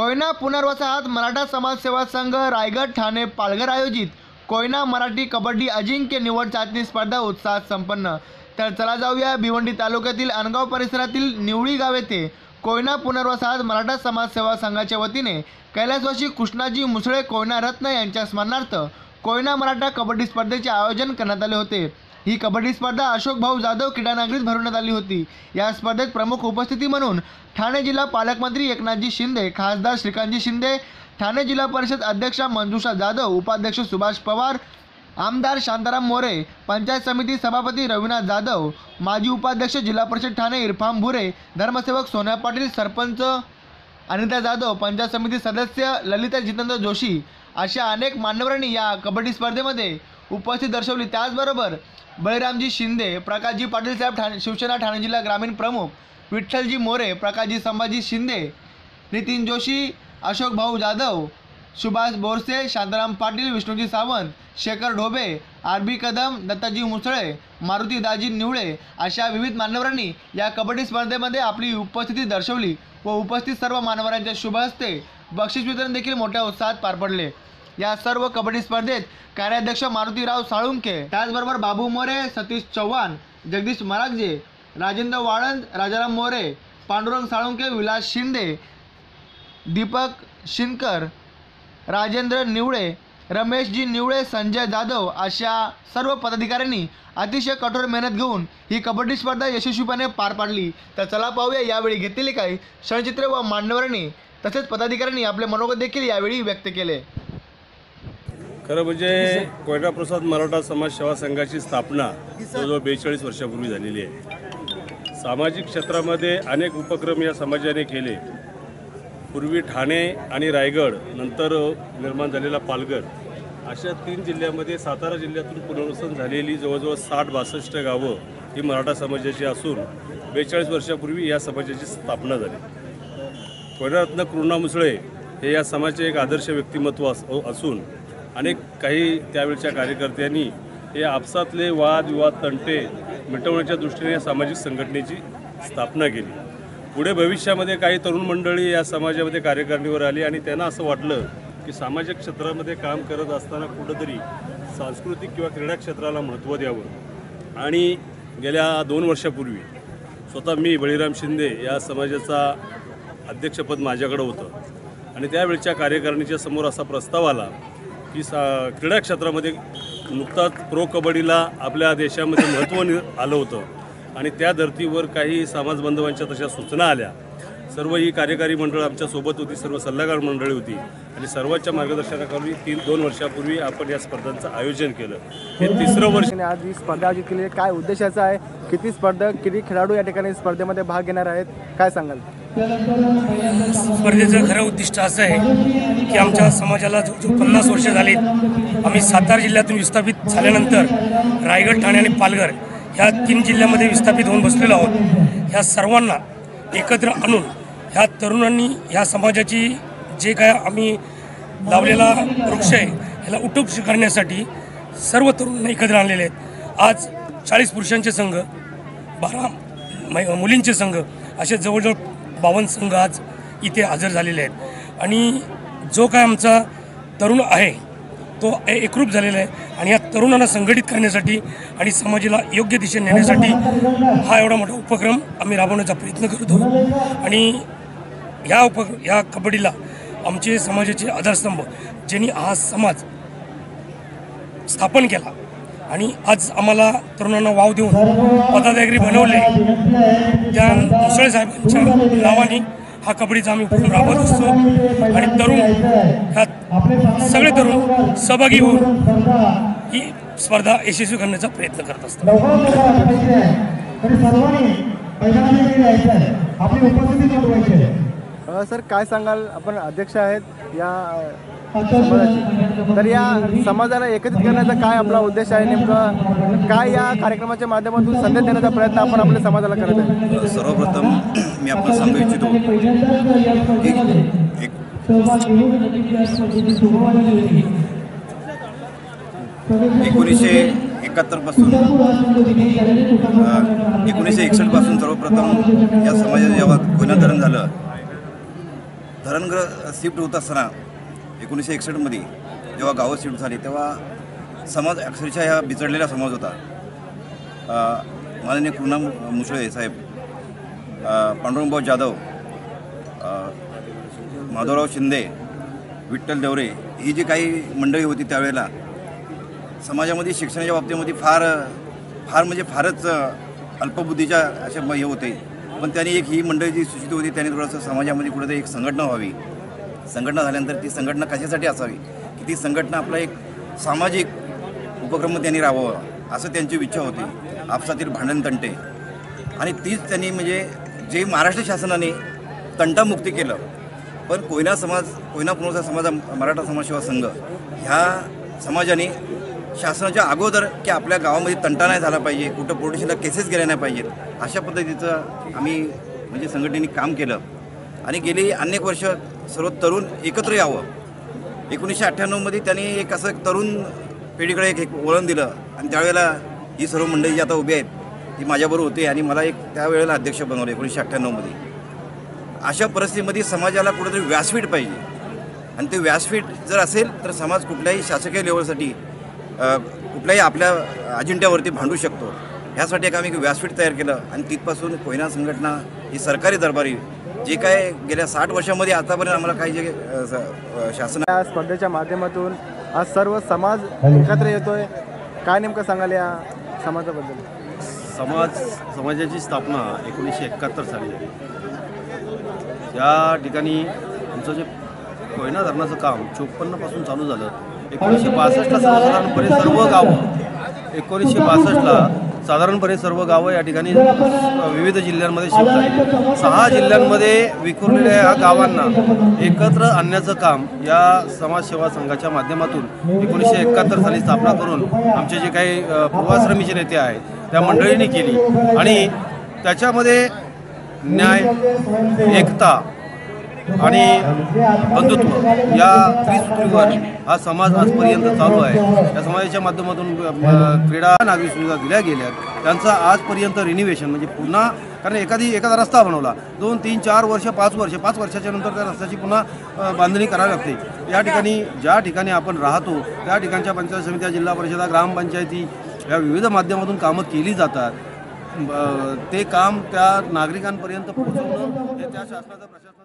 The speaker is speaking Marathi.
कोयना पुनर्वसाहत मराठा समाजसेवा संघ रायगड ठाणे पालघर आयोजित कोयना मराठी कबड्डी अजिंक्य निवड चाचणी स्पर्धा उत्साहात संपन्न. तर चला जाऊया भिवंडी तालुक्यातील अनगाव परिसरातील निवळी गाव येथे कोयना पुनर्वसाहत मराठा समाजसेवा संघाच्या वतीने कैलासवासी कृष्णाजी मुसळे कोयना रत्न यांच्या स्मरणार्थ कोयना मराठा कबड्डी स्पर्धेचे आयोजन करण्यात आले होते. ही कबड्डी स्पर्धा अशोक भाऊ जाधव क्रीडानागरीत भरवण्यात आली होती. या स्पर्धेत प्रमुख उपस्थिती म्हणून ठाणे जिल्हा पालकमंत्री एकनाथजी शिंदे खासदार श्रीकांतजी शिंदे ठाणे जिल्हा परिषद अध्यक्षा मंजुषा जाधव उपाध्यक्ष सुभाष पवार आमदार शांताराम मोरे पंचायत समिती सभापती रविनाथ जाधव माजी उपाध्यक्ष जिल्हा परिषद ठाणे इरफाम भुरे धर्मसेवक सोन्या पाटील सरपंच अनिता जाधव पंचायत समिती सदस्य ललिता जितेंद्र जोशी अशा अनेक मान्यवरांनी या कबड्डी स्पर्धेमध्ये उपस्थित दर्शवली. त्याचबरोबर बळीरामजी शिंदे प्रकाशजी पाटील साहेब ठाणे शिवसेना ठाणे जिल्हा ग्रामीण प्रमुख विठ्ठलजी मोरे प्रकाशजी संभाजी शिंदे नितीन जोशी अशोक भाऊ जाधव सुभाष बोरसे शांताराम पाटील विष्णूजी सावंत शेखर ढोबे आर बी कदम दत्ताजी मुसळे मारुती दाजी निवळे अशा विविध मान्यवरांनी या कबड्डी स्पर्धेमध्ये आपली उपस्थिती दर्शवली व उपस्थित सर्व मान्यवरांच्या शुभ हस्ते बक्षीस वितरण देखील मोठ्या उत्साहात पार पडले. या सर्व कबड्डी स्पर्धेत कार्याध्यक्ष मारुतीराव साळुंके त्याचबरोबर बाबू मोरे सतीश चव्हाण जगदीश मरागजे राजेंद्र वाळंद राजाराम मोरे पांडुरंग साळुंके विलास शिंदे दीपक शिनकर राजेंद्र निवळे रमेशजी निवळे संजय जाधव अशा सर्व पदाधिकाऱ्यांनी अतिशय कठोर मेहनत घेऊन ही कबड्डी स्पर्धा यशस्वीपणे पार पाडली. तर चला पाहूया यावेळी घेतलेली काही क्षणचित्रे व मान्यवरांनी तसेच पदाधिकाऱ्यांनी आपले मनोगत देखील यावेळी व्यक्त केले. खरं म्हणजे कोयना प्रसाद मराठा समाज सेवा संघाची स्थापना जवळजवळ बेचाळीस वर्षापूर्वी झालेली आहे. सामाजिक क्षेत्रामध्ये अनेक उपक्रम या समाजाने केले. पूर्वी ठाणे आणि रायगड नंतर निर्माण झालेला पालघर अशा तीन जिल्ह्यामध्ये सातारा जिल्ह्यातून पुनर्वसन झालेली जवळजवळ साठ बासष्ट गावं ही मराठा समाजाची असून बेचाळीस वर्षापूर्वी या समाजाची स्थापना झाली. कोयनारत्न कृणा मुसळे हे या समाजाचे एक आदर्श व्यक्तिमत्व अस असून अनेक काही त्यावेळच्या कार्यकर्त्यांनी हे आपसातले वाद विवाद तंटे मिटवण्याच्या दृष्टीने या सामाजिक संघटनेची स्थापना केली. पुढे भविष्यामध्ये काही तरुण मंडळी या समाजामध्ये कार्यकारिणीवर आली आणि त्यांना असं वाटलं की सामाजिक क्षेत्रामध्ये काम करत असताना कुठंतरी सांस्कृतिक किंवा क्रीडा क्षेत्राला महत्त्व द्यावं. आणि गेल्या दोन वर्षापूर्वी स्वतः मी बळीराम शिंदे या समाजाचा अध्यक्षपद माझ्याकडं होतं. आणि त्यावेळच्या कार्यकारिणीच्या समोर असा प्रस्ताव आला की सा क्रीडा क्षेत्रामध्ये नुकताच प्रो कबड्डीला आपल्या देशामध्ये महत्त्व नि आलं होतं. आणि त्या धर्तीवर काही समाज बांधवांच्या तशा सूचना आल्या. सर्व ही कार्यकारी मंडळ आमच्यासोबत होती सर्व सल्लागार मंडळी होती. आणि सर्वांच्या मार्गदर्शनाखाली तीन दोन वर्षापूर्वी आपण या स्पर्धांचं आयोजन केलं. हे तिसरं वर्ष आज ही स्पर्धा आयोजित केली काय उद्देशाचा आहे? किती स्पर्धक किती खेळाडू या ठिकाणी स्पर्धेमध्ये भाग घेणार आहेत? काय सांगाल? स्पर्धेचं खरं उद्दिष्ट असं आहे की आमच्या समाजाला जो जो पन्नास वर्ष झाली आम्ही सातारा जिल्ह्यातून विस्थापित झाल्यानंतर रायगड ठाणे आणि पालघर ह्या तीन जिल्ह्यामध्ये विस्थापित होऊन बसलेलो आहोत. ह्या सर्वांना एकत्र आणून ह्या तरुणांनी ह्या समाजाची जे काय आम्ही लावलेला वृक्ष आहे ह्याला उटुप करण्यासाठी सर्व तरुण एकत्र आणलेले आहेत. आज चाळीस पुरुषांचे संघ बारा मै- मुलींचे संघ असे जवळजवळ बावन्न संघ आज इथे हजर झालेले आहेत. आणि जो काय आमचा तरुण आहे तो एकरूप झालेला आहे. आणि या तरुणांना संघटित करण्यासाठी आणि समाजाला योग्य दिशेने नेण्यासाठी हा एवढा मोठा उपक्रम आम्ही राबवण्याचा प्रयत्न करतो. आणि ह्या उप ह्या कबड्डीला आमचे समाजाचे आधारस्तंभ ज्यांनी हा समाज स्थापन केला आणि आज आम्हाला तरुणांना वाव देऊन पदाधिकारी बनवले. त्या मुसळे साहेबांच्या नावाने हा कबड्डीचा आम्ही उपक्रम राबवत असतो. आणि तरुण ह्यात सगळे तरुण सहभागी होऊन ही स्पर्धा यशस्वी करण्याचा प्रयत्न करत असतो सर काय सांगाल? आपण अध्यक्ष आहेत या समाजाचे. तर या समाजाला एकत्रित करण्याचा काय आपला उद्देश आहे नेमकं? काय या कार्यक्रमाच्या माध्यमातून संदेश देण्याचा प्रयत्न आपण आपल्या समाजाला करत आहे? सर्वप्रथम मी आपण सांगू इच्छितो एक एक एकोणीसशे एकाहत्तरपासून एकोणीसशे एकसष्टपासून सर्वप्रथम या समाजाचं जेव्हा गुन्हेधरण झालं धरणग्रह शिफ्ट होत असताना एकोणीसशे एकसष्टमध्ये जेव्हा गावं शिफ्ट झाली तेव्हा समाज अक्षरशः ह्या बिचडलेला समाज होता. माननीय कृणाम मुसळे साहेब पांडुरंगभाऊ जाधव माधवराव शिंदे विठ्ठल देवरे ही जी काही मंडळी होती त्यावेळेला समाजामध्ये शिक्षणाच्या बाबतीमध्ये फार फार म्हणजे फारच अल्पबुद्धीच्या असे म- हे होते. पण त्यांनी एक ही मंडळी जी सूचित होती त्यांनी थोडंसं समाजामध्ये कुठेतरी एक संघटना व्हावी. संघटना झाल्यानंतर ती संघटना कशासाठी असावी? की ती संघटना आपला एक सामाजिक उपक्रम त्यांनी राबवावा असं त्यांची इच्छा होती. आपसातील भांडण तंटे. आणि तीच त्यांनी म्हणजे जे महाराष्ट्र शासनाने तंटामुक्ती केलं पण कोयना समाज कोयना पुनर्वसन समाज मराठा समाज सेवा संघ ह्या समाजाने शासनाच्या अगोदर की आपल्या गावामध्ये तंटा नाही झाला पाहिजे कुठं पोलिसाला केसेस गेल्या नाही पाहिजेत अशा पद्धतीचं आम्ही म्हणजे संघटनेने काम केलं. आणि गेली अनेक वर्ष सर्व तरुण एकत्र यावं. एकोणीसशे अठ्ठ्याण्णवमध्ये त्यांनी एक असं तरुण पिढीकडे एक एक वळण दिलं. आणि त्यावेळेला ही सर्व मंडळी जी आता उभी आहेत ती माझ्याबरोबर होती आणि मला एक त्यावेळेला अध्यक्ष बनवलं एकोणीसशे अठ्ठ्याण्णवमध्ये अशा परिस्थितीमध्ये समाजाला कुठेतरी व्यासपीठ पाहिजे. आणि ते व्यासपीठ जर असेल तर समाज कुठल्याही शासकीय लेवलसाठी कुठल्याही आपल्या अजिंठ्यावरती भांडू शकतो. ह्यासाठी एक आम्ही एक व्यासपीठ तयार केलं आणि तिथपासून कोयना संघटना ही सरकारी दरबारी जे काय गेल्या साठ वर्षामध्ये आतापर्यंत आम्हाला काही जे शासन या स्पर्धेच्या माध्यमातून आज सर्व समाज एकत्र येतोय. काय नेमकं सांगाल या समाजाबद्दल? समाज समाजाची स्थापना एकोणीसशे एकाहत्तर साली झाली. या ठिकाणी आमचं जे कोयना धरणाचं काम चोपन्नपासून चालू झालं एकोणीसशे बासष्टला साधारणपणे सर्व गावं. एकोणीसशे बासष्टला साधारणपणे सर्व गावं या ठिकाणी विविध जिल्ह्यांमध्ये शिफ्ट झाली सहा जिल्ह्यांमध्ये विखुरलेल्या या गावांना एकत्र आणण्याचं काम या समाजसेवा संघाच्या माध्यमातून एकोणीसशे एकाहत्तर साली स्थापना करून आमचे जे काही पूर्वाश्रमीचे नेते आहेत त्या मंडळींनी केली. आणि त्याच्यामध्ये न्याय एकता आणि बंधुत्व. या त्रिसूत्रीवर हा समाज आजपर्यंत चालू आहे. या समाजाच्या माध्यमातून क्रीडा नागरी सुविधा दिल्या गेल्या त्यांचा आजपर्यंत रिनिव्हेशन म्हणजे पुन्हा कारण एखादी एखादा रस्ता बनवला. दोन तीन चार वर्ष पाच वर्ष पाच वर्षाच्या नंतर त्या रस्त्याची पुन्हा बांधणी करावी लागते. या ठिकाणी ज्या ठिकाणी आपण राहतो त्या ठिकाणच्या पंचायत समित्या जिल्हा परिषदा ग्रामपंचायती या विविध माध्यमातून कामं केली जातात. ते काम त्या नागरिकांपर्यंत पोहोचवणं हे त्या शासनाचं प्रशासन